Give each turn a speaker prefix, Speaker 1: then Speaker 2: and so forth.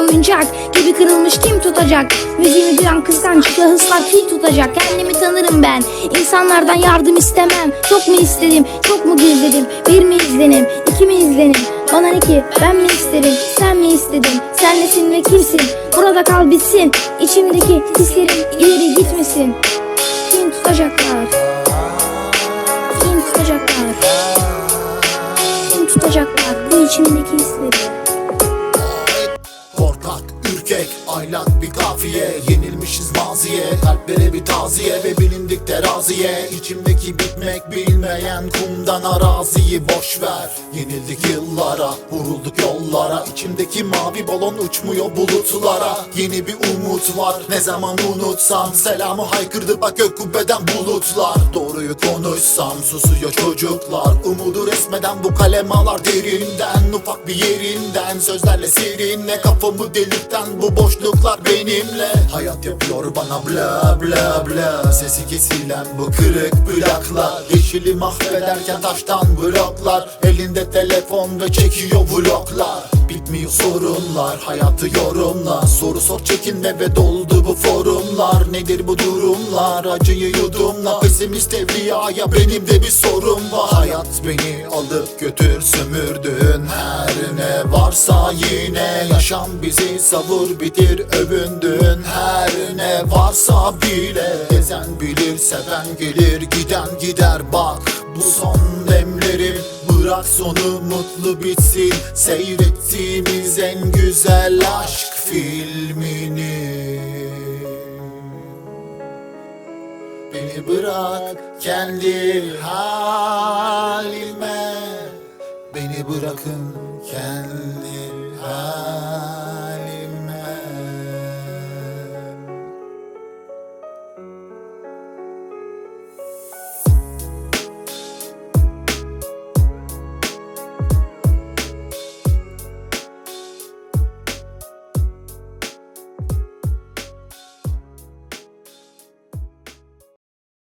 Speaker 1: oyuncak Gibi kırılmış kim tutacak? Müziğimi duyan kıskanç şahıslar fil tutacak. Kendimi tanırım ben. İnsanlardan yardım istemem. Çok mu istedim? Çok mu gizledim? Bir mi izlenim? İki mi izlenim? Bana ne ki? Ben mi isterim sen mi istedin? Sen nesin ve kimsin? Burada kal bitsin. İçimdeki hislerim ileri gitmesin. Kim tutacaklar? Kim tutacaklar? Kim tutacaklar? Bu içimdeki hisleri
Speaker 2: Drake aylak bir kafiye Yenilmişiz maziye, kalplere bir taziye Ve bilindik teraziye. İçimdeki bitmek bilmeyen kumdan araziyi boş ver. Yenildik yıllara, vurulduk yollara. İçimdeki mavi balon uçmuyor bulutlara. Yeni bir umut var, ne zaman unutsam Selamı haykırdı. Bak gök kubbeden bulutlar. Doğruyu konuşsam susuyor çocuklar. Umudu resmeden bu kalem alar derinden Ufak bir yerinden. Sözlerle serinle Kafamı delirten bu boşluklar benimle. Hayat yapıyor bana bla bla bla. Sesi kesilen bu kırık plaklar. Yeşili mahvederken taştan bloklar. Elinde telefon ve çekiyor vloglar Bitmiyor sorunlar. Hayatı yorumla Soru sor çekinme ve doldu bu forumlar. Nedir bu durumlar? Acıyı yudumla Pesimist evliyaya benim de bir sorun var. Hayat beni alıp götür sömürdün. Her ne varsa yine Yaşam bizi savur bitir övündün. Her ne varsa bile Gezen bilir seven gelir giden gider. Bak Bu son Bırak sonu mutlu bitsin. Seyrettiğimiz en güzel aşk filmini. Beni bırak kendi halime. Beni bırakın kendi halime